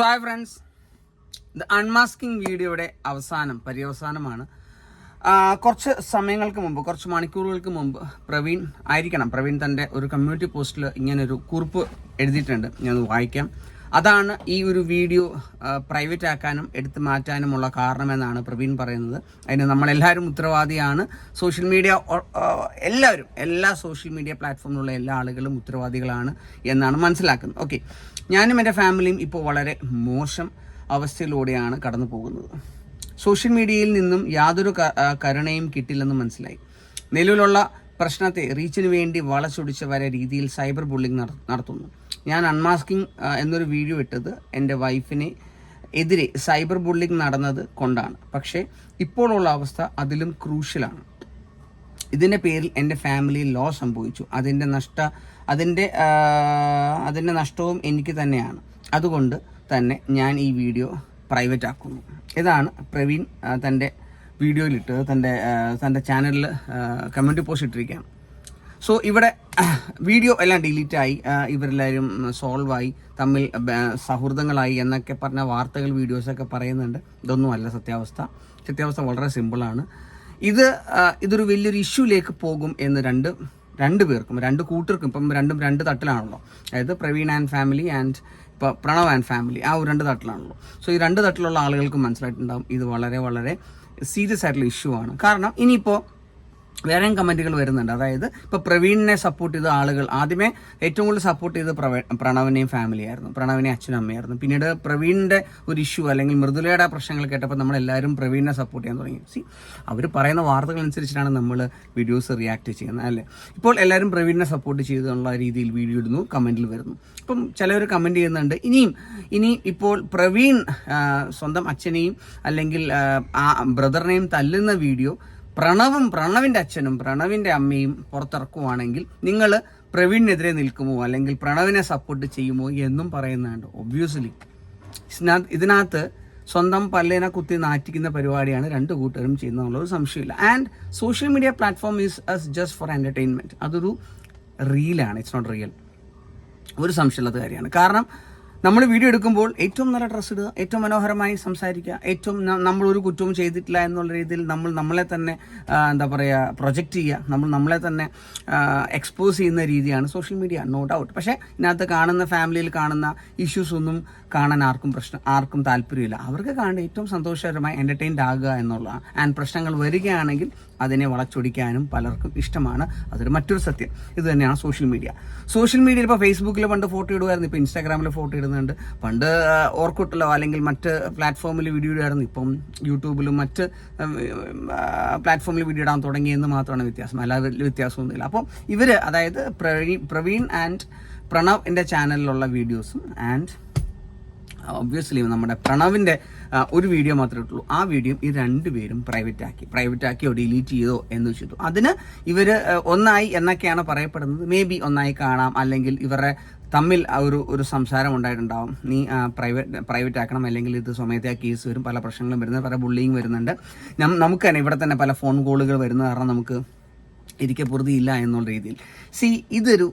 So hi friends the unmasking വീഡിയോയുടെ അവസാനം പര്യവസാനമാണ്. കുറച്ച് സമയങ്ങൾക്ക് മുമ്പ് കുറച്ച് മണിക്കൂറുകൾക്ക് മുമ്പ് പ്രവീൺ ആയിരിക്കണം. പ്രവീൺ തന്റെ ഒരു കമ്മ്യൂണിറ്റി പോസ്റ്റിൽ ഇങ്ങനൊരു കുറിപ്പ് എഴുതിയിട്ടുണ്ട്. ഞാൻ വായിക്കാം. അതാണ് ഈ ഒരു വീഡിയോ പ്രൈവറ്റ് ആക്കാനും എടുത്തു മാറ്റാനുമുള്ള കാരണമെന്നാണ് പ്രവീൺ പറയുന്നത്. അതിന് നമ്മളെല്ലാവരും ഉത്തരവാദിയാണ്. സോഷ്യൽ മീഡിയ എല്ലാവരും എല്ലാ സോഷ്യൽ മീഡിയ പ്ലാറ്റ്ഫോമിലുള്ള എല്ലാ ആളുകളും ഉത്തരവാദികളാണ് എന്നാണ് മനസ്സിലാക്കുന്നത്. ഓക്കെ. ഞാനും എന്റെ ഫാമിലിയും ഇപ്പോൾ വളരെ മോശം അവസ്ഥയിലൂടെയാണ് കടന്നു പോകുന്നത്. സോഷ്യൽ മീഡിയയിൽ നിന്നും യാതൊരു കരുണയും കിട്ടില്ലെന്ന് മനസ്സിലായി. നിലവിലുള്ള പ്രശ്നത്തെ റീച്ചിന് വേണ്ടി വളച്ചൊടിച്ച വരെ രീതിയിൽ സൈബർ ബുള്ളിംഗ് നട- നടത്തുന്നു. ഞാൻ അൺമാസ്കിംഗ് എന്നൊരു വീഡിയോ ഇട്ടത് എന്റെ വൈഫിനെ എതിരെ സൈബർ ബുള്ളിംഗ് നടന്നത് കൊണ്ടാണ്. പക്ഷേ ഇപ്പോഴുള്ള അവസ്ഥ അതിലും ക്രൂഷ്യലാണ് ഇതിന്റെ പേരിൽ എന്റെ ഫാമിലിയിൽ ലോ സംഭവിച്ചു. അതിന്റെ നഷ്ട അതിന്റെ അതിന്റെ നഷ്ടവും എനിക്ക് തന്നെയാണ്. അതുകൊണ്ട് തന്നെ ഞാൻ ഈ വീഡിയോ പ്രൈവറ്റ് ആക്കുന്നു. ഇതാണ് പ്രവീൺ തന്റെ വീഡിയോയിലിട്ട് തന്റെ തന്റെ ചാനലിൽ കമന്റ് പോസ്റ്റ് ഇട്ടിരിക്കുകയാണ്. സോ ഇവിടെ വീഡിയോ എല്ലാം ഡിലീറ്റായി. ഇവരെല്ലാവരും സോൾവ് ആയി തമ്മിൽ സൗഹൃദങ്ങളായി എന്നൊക്കെ പറഞ്ഞ വാർത്തകൾ വീഡിയോസൊക്കെ പറയുന്നുണ്ട്. ഇതൊന്നുമല്ല സത്യാവസ്ഥ. സത്യാവസ്ഥ വളരെ സിമ്പിളാണ്. ഇത് ഇതൊരു വലിയൊരു ഇഷ്യൂലേക്ക് പോകും എന്ന് രണ്ട് രണ്ട് പേർക്കും രണ്ട് കൂട്ടർക്കും ഇപ്പം രണ്ടും രണ്ട് തട്ടിലാണല്ലോ. അതായത് പ്രവീൺ ആൻഡ് ഫാമിലി ആൻഡ് ഇപ്പോൾ പ്രണവ് ആൻഡ് ഫാമിലി ആ ഒരു രണ്ട് തട്ടിലാണല്ലോ. സോ ഈ രണ്ട് തട്ടിലുള്ള ആളുകൾക്കും മനസ്സിലായിട്ടുണ്ടാവും. ഇത് വളരെ വളരെ സീരിയസ് ആയിട്ടുള്ള ഇഷ്യൂ ആണ്. കാരണം ഇനിയിപ്പോൾ വേറെയും കമന്റുകൾ വരുന്നുണ്ട്. അതായത് ഇപ്പോൾ പ്രവീണിനെ സപ്പോർട്ട് ചെയ്ത ആളുകൾ ആദ്യമേ ഏറ്റവും കൂടുതൽ സപ്പോർട്ട് ചെയ്ത് പ്രണവിനെയും ഫാമിലി ആയിരുന്നു. പ്രണവിനെ അച്ഛനും അമ്മയായിരുന്നു പിന്നീട് പ്രവീണിന്റെ ഒരു ഇഷ്യൂ അല്ലെങ്കിൽ മൃദുലയുടെ പ്രശ്നങ്ങൾ കേട്ടപ്പോൾ നമ്മൾ എല്ലാവരും പ്രവീണിനെ സപ്പോർട്ട് ചെയ്യാൻ തുടങ്ങി. സി അവർ പറയുന്ന വാർത്തകൾ അനുസരിച്ചിട്ടാണ് നമ്മൾ വീഡിയോസ് റിയാക്ട് ചെയ്യുന്നത് അല്ലേ? ഇപ്പോൾ എല്ലാവരും പ്രവീണിനെ സപ്പോർട്ട് ചെയ്തുള്ള രീതിയിൽ വീഡിയോ ഇടുന്നു കമന്റിൽ വരുന്നു. ഇപ്പം ചിലവർ കമന്റ് ചെയ്യുന്നുണ്ട് ഇനിയും ഇനി ഇപ്പോൾ പ്രവീൺ സ്വന്തം അച്ഛനെയും അല്ലെങ്കിൽ ആ ബ്രദറിനെയും തല്ലുന്ന വീഡിയോ പ്രണവും പ്രണവിന്റെ അച്ഛനും പ്രണവിന്റെ അമ്മയും പുറത്തിറക്കുവാണെങ്കിൽ നിങ്ങൾ പ്രവീണിനെതിരെ നിൽക്കുമോ? അല്ലെങ്കിൽ പ്രണവിനെ സപ്പോർട്ട് ചെയ്യുമോ എന്നും പറയുന്നുണ്ട് ഒബ്വിയസ്ലി ഇതിനകത്ത് സ്വന്തം പല്ലേനെ കുത്തി നാറ്റിക്കുന്ന പരിപാടിയാണ് രണ്ട് കൂട്ടരും ചെയ്യുന്നത് ഒരു സംശയമില്ല. And social media platform is as just for entertainment അതൊരു റീലാണ് ഇറ്റ്സ് നോട്ട് റിയൽ ഒരു സംശയമില്ലാത്ത കാര്യമാണ്. കാരണം നമ്മൾ വീഡിയോ എടുക്കുമ്പോൾ ഏറ്റവും നല്ല ഡ്രസ്സ് ഇടുക ഏറ്റവും മനോഹരമായി സംസാരിക്കുക ഏറ്റവും നമ്മൾ ഒരു കുറ്റവും ചെയ്തിട്ടില്ല എന്നുള്ള രീതിയിൽ നമ്മൾ നമ്മളെ തന്നെ എന്താ പറയുക പ്രൊജക്റ്റ് ചെയ്യുക നമ്മൾ നമ്മളെ തന്നെ എക്സ്പോസ് ചെയ്യുന്ന രീതിയാണ് സോഷ്യൽ മീഡിയ നോ ഡൗട്ട് പക്ഷേ ഇതിനകത്ത് കാണുന്ന ഫാമിലിയിൽ കാണുന്ന ഇഷ്യൂസ് ഒന്നും കാണാൻ ആർക്കും പ്രശ്നം ആർക്കും താല്പര്യമില്ല. അവർക്ക് കാണേണ്ട ഏറ്റവും സന്തോഷകരമായി എന്റർടൈൻഡ് ആകുക എന്നുള്ളതാണ് ആൻഡ് പ്രശ്നങ്ങൾ വരികയാണെങ്കിൽ അതിനെ വളച്ചൊടിക്കാനും പലർക്കും ഇഷ്ടമാണ്. അതൊരു മറ്റൊരു സത്യം. ഇത് തന്നെയാണ് സോഷ്യൽ മീഡിയ സോഷ്യൽ മീഡിയയിൽ ഇപ്പോൾ ഫേസ്ബുക്കിൽ പണ്ട് ഫോട്ടോ ഇടുമായിരുന്നു ഇപ്പോൾ ഇൻസ്റ്റാഗ്രാമിൽ ഫോട്ടോ ഇടുന്നുണ്ട്. പണ്ട് ഓർക്കുട്ടിലോ അല്ലെങ്കിൽ മറ്റ് പ്ലാറ്റ്ഫോമിൽ വീഡിയോ ഇടുമായിരുന്നു ഇപ്പം യൂട്യൂബിലും മറ്റ് പ്ലാറ്റ്ഫോമിൽ വീഡിയോ ഇടാൻ തുടങ്ങിയെന്ന് മാത്രമാണ് വ്യത്യാസം. അല്ലാതെ വ്യത്യാസമൊന്നുമില്ല. അപ്പോൾ ഇവർ അതായത് പ്രവീൺ ആൻഡ് പ്രണവിന്റെ ചാനലിലുള്ള വീഡിയോസും ആൻഡ് ഒബ്വിയസ്ലി നമ്മുടെ പ്രണവിന്റെ ഒരു വീഡിയോ മാത്രമേ ഉള്ളൂ ആ വീഡിയോ ഈ രണ്ടുപേരും പ്രൈവറ്റ് ആക്കി. പ്രൈവറ്റ് ആക്കിയോ ഡിലീറ്റ് ചെയ്തോ എന്ന് വെച്ചിട്ടു. അതിന് ഇവർ ഒന്നായി എന്നൊക്കെയാണ് പറയപ്പെടുന്നത്. മേ ബി ഒന്നായി കാണാം അല്ലെങ്കിൽ ഇവരുടെ തമ്മിൽ ഒരു ഒരു സംസാരം ഉണ്ടായിട്ടുണ്ടാവും. നീ പ്രൈവറ്റ് പ്രൈവറ്റ് ആക്കണം അല്ലെങ്കിൽ ഇത് സ്വമേധ കേസ് വരും പല പ്രശ്നങ്ങളും വരുന്നത് പല ബുള്ളിങ് വരുന്നുണ്ട്. നമുക്ക് തന്നെ ഇവിടെ തന്നെ പല ഫോൺ കോളുകൾ വരുന്ന കാരണം നമുക്ക് ഇരിക്കെ പൊറുതിയില്ല എന്നുള്ള രീതിയിൽ. സി ഇതൊരു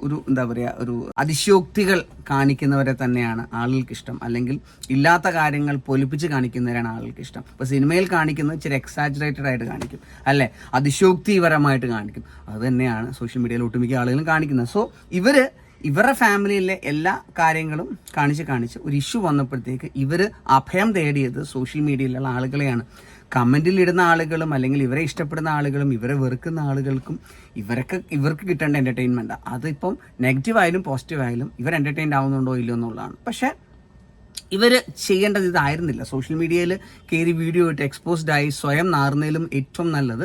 ഒരു- എന്താ പറയുക ഒരു അതിശയോക്തികൾ കാണിക്കുന്നവരെ തന്നെയാണ് ആളുകൾക്ക് ഇഷ്ടം അല്ലെങ്കിൽ ഇല്ലാത്ത കാര്യങ്ങൾ പൊലിപ്പിച്ച് കാണിക്കുന്നവരാണ് ആളുകൾക്ക് ഇഷ്ടം ഇപ്പോൾ സിനിമയിൽ കാണിക്കുന്നത് ഇച്ചിരി എക്സാജറേറ്റഡ് ആയിട്ട് കാണിക്കും. അല്ലേ? അതിശയോക്തിപരമായിട്ട് കാണിക്കും. അത് തന്നെയാണ് സോഷ്യൽ മീഡിയയിൽ ഒട്ടുമിക്ക ആളുകളും കാണിക്കുന്നത്. സോ ഇവർ ഇവരുടെ ഫാമിലിയിലെ എല്ലാ കാര്യങ്ങളും കാണിച്ച് കാണിച്ച് ഒരു ഇഷ്യൂ വന്നപ്പോഴത്തേക്ക് ഇവർ അഭയം തേടിയത് സോഷ്യൽ മീഡിയയിലുള്ള ആളുകളെയാണ്. കമന്റിൽ ഇടുന്ന ആളുകളും അല്ലെങ്കിൽ ഇവരെ ഇഷ്ടപ്പെടുന്ന ആളുകളും ഇവരെ വെറുക്കുന്ന ആളുകൾക്കും ഇവരൊക്കെ ഇവർക്ക് കിട്ടേണ്ട എന്റർടൈൻമെന്റ് അതിപ്പം നെഗറ്റീവ് ആയാലും പോസിറ്റീവ് ആയാലും ഇവർ എന്റർടൈൻഡ് ആവുന്നുണ്ടോ ഇല്ലയോ എന്നുള്ളതാണ്. പക്ഷേ ഇവർ ചെയ്യേണ്ടത് ഇതായിരുന്നില്ല. സോഷ്യൽ മീഡിയയിൽ കയറി വീഡിയോ ഇട്ട് എക്സ്പോസ്ഡ് ആയി സ്വയം നാറുന്നതിലും ഏറ്റവും നല്ലത്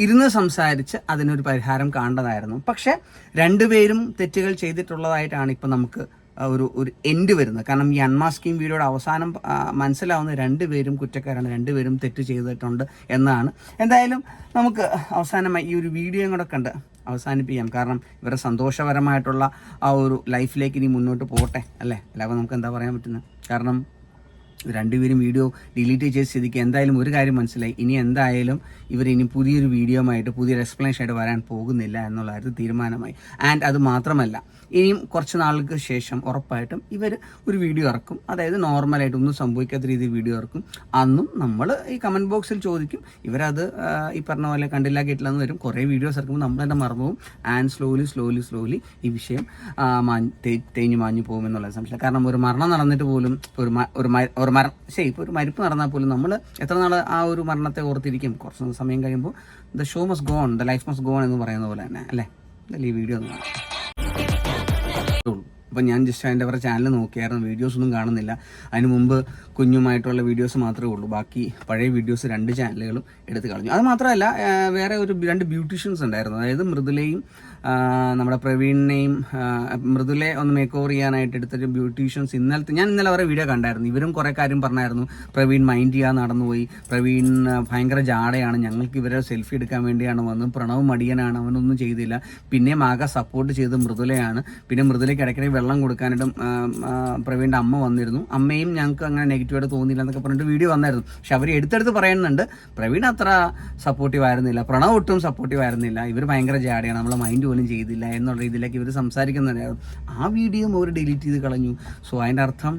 ഇരുന്ന് സംസാരിച്ച് അതിനൊരു പരിഹാരം കാണേണ്ടതായിരുന്നു. പക്ഷേ രണ്ടുപേരും തെറ്റുകൾ ചെയ്തിട്ടുള്ളതായിട്ടാണ് ഇപ്പം നമുക്ക് ഒരു ഒരു എൻഡ് വരുന്നത്. കാരണം ഈ അൺമാസ്കിങ് വീഡിയോയുടെ അവസാനം മനസ്സിലാവുന്ന രണ്ടുപേരും കുറ്റക്കാരാണ് രണ്ടുപേരും തെറ്റ് ചെയ്തിട്ടുണ്ട് എന്നാണ്. എന്തായാലും നമുക്ക് അവസാനമായി ഈ ഒരു വീഡിയോയും കൂടെ കണ്ട് അവസാനിപ്പിക്കാം. കാരണം ഇവരുടെ സന്തോഷപരമായിട്ടുള്ള ആ ഒരു ലൈഫിലേക്ക് ഇനി മുന്നോട്ട് പോകട്ടെ അല്ലേ? അല്ലാതെ നമുക്ക് എന്താ പറയാൻ പറ്റുന്നത്? കാരണം രണ്ടുപേരും വീഡിയോ ഡിലീറ്റ് ചെയ്ത സ്ഥിതിക്ക് എന്തായാലും ഒരു കാര്യം മനസ്സിലായി. ഇനി എന്തായാലും ഇവർ ഇനി പുതിയൊരു വീഡിയോ ആയിട്ട് പുതിയൊരു എക്സ്പ്ലനേഷൻ ആയിട്ട് വരാൻ പോകുന്നില്ല എന്നുള്ളതായിരുന്നു തീരുമാനമായി. ആൻഡ് അത് മാത്രമല്ല ഇനിയും കുറച്ച് നാൾക്ക് ശേഷം ഉറപ്പായിട്ടും ഇവർ ഒരു വീഡിയോ ഇറക്കും. അതായത് നോർമലായിട്ട് ഒന്നും സംഭവിക്കാത്ത രീതിയിൽ വീഡിയോ ഇറക്കും. അന്നും നമ്മൾ ഈ കമന്റ് ബോക്സിൽ ചോദിക്കും ഇവരത് ഈ പറഞ്ഞ പോലെ കണ്ടില്ല കേട്ടില്ല എന്ന് വരും. കുറേ വീഡിയോസ് ഇറക്കുമ്പോൾ നമ്മൾ തന്നെ മറന്നുപോകും. ആൻഡ് സ്ലോലി സ്ലോലി സ്ലോലി ഈ വിഷയം തേഞ്ഞു മാഞ്ഞ് പോകുമെന്നുള്ള സംശയം കാരണം ഒരു മരണം നടന്നിട്ട് പോലും ഒരു ഒരു ഒരു മരണം ശരി ഇപ്പോൾ ഒരു മരിപ്പ് നടന്നാൽ പോലും നമ്മൾ എത്ര നാൾ ആ ഒരു മരണത്തെ ഓർത്തിരിക്കും? കുറച്ച് സമയം കഴിയുമ്പോൾ the show must go on the life must go on എന്ന് പറയുന്ന പോലെ തന്നെ അല്ലേ? അല്ല ഈ വീഡിയോ ഒന്നും അപ്പം ഞാൻ ജസ്റ്റ് അതിന്റെ അവരുടെ ചാനൽ നോക്കിയായിരുന്നു വീഡിയോസ് ഒന്നും കാണുന്നില്ല. അതിന് മുമ്പ് കുഞ്ഞുമായിട്ടുള്ള വീഡിയോസ് മാത്രമേ ഉള്ളൂ. ബാക്കി പഴയ വീഡിയോസ് രണ്ട് ചാനലുകളും എടുത്ത് കളഞ്ഞു. അത് മാത്രമല്ല വേറെ ഒരു രണ്ട് ബ്യൂട്ടീഷ്യൻസ് ഉണ്ടായിരുന്നു. അതായത് മൃദുലയും നമ്മുടെ പ്രവീണിനെയും മൃദുലെ ഒന്ന് മേക്ക് ഓവർ ചെയ്യാനായിട്ട് എടുത്തൊരു ബ്യൂട്ടീഷ്യൻസ് ഇന്നലത്തെ ഞാൻ ഇന്നലെ അവരുടെ വീഡിയോ കണ്ടായിരുന്നു. ഇവരും കുറേ കാര്യം പറഞ്ഞായിരുന്നു. പ്രവീൺ മൈൻഡ് ചെയ്യാൻ നടന്നുപോയി. പ്രവീൺ ഭയങ്കര ജാടയാണ്. ഞങ്ങൾക്ക് ഇവരെ സെൽഫി എടുക്കാൻ വേണ്ടിയാണ് വന്നത്. പ്രണവ് മടിയനാണ്. അവനൊന്നും ചെയ്തില്ല. പിന്നെ ആകെ സപ്പോർട്ട് ചെയ്ത് മൃദുലയാണ്. പിന്നെ മൃദുലയ്ക്ക് ഇടയ്ക്കിടയ്ക്ക് വെള്ളം കൊടുക്കാനായിട്ടും പ്രവീണിന്റെ അമ്മ വന്നിരുന്നു. അമ്മയും ഞങ്ങൾക്ക് അങ്ങനെ നെഗറ്റീവായിട്ട് തോന്നിയില്ല എന്നൊക്കെ പറഞ്ഞിട്ട് വീഡിയോ വന്നായിരുന്നു. പക്ഷെ അവർ എടുത്തെടുത്ത് പറയുന്നുണ്ട്. പ്രവീൺ അത്ര സപ്പോർട്ടീവ് ആയിരുന്നില്ല. പ്രണവ് ഒട്ടും സപ്പോർട്ടീവ് ആയിരുന്നില്ല. ഇവർ ഭയങ്കര ജാടയാണ്. നമ്മളെ മൈൻഡ് പോലും ചെയ്തില്ല എന്നുള്ള രീതിയിലേക്ക് ഇവർ സംസാരിക്കുന്നുണ്ടായിരുന്നു ആ വീഡിയോയും അവർ ഡിലീറ്റ് ചെയ്ത് കളഞ്ഞു. സോ അതിന്റെ അർത്ഥം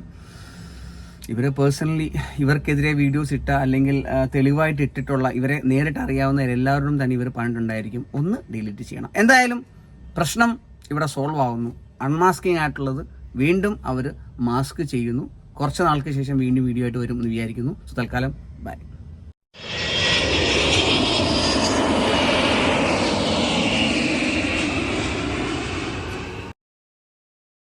ഇവർ പേഴ്സണലി ഇവർക്കെതിരെ വീഡിയോസ് ഇട്ട അല്ലെങ്കിൽ തെളിവായിട്ട് ഇട്ടിട്ടുള്ള ഇവരെ നേരിട്ട് അറിയാവുന്ന എല്ലാവരോടും തന്നെ ഇവർ പറഞ്ഞിട്ടുണ്ടായിരിക്കും. ഒന്ന് ഡിലീറ്റ് ചെയ്യണം. എന്തായാലും പ്രശ്നം ഇവിടെ സോൾവ് ആവുന്നു. അൺമാസ്കിംഗ് ആയിട്ടുള്ളത് വീണ്ടും അവർ മാസ്ക് ചെയ്യുന്നു. കുറച്ച് നാൾക്ക് ശേഷം വീണ്ടും വീഡിയോ ആയിട്ട് വരും എന്ന് വിചാരിക്കുന്നു. സോ തൽക്കാലം ബൈ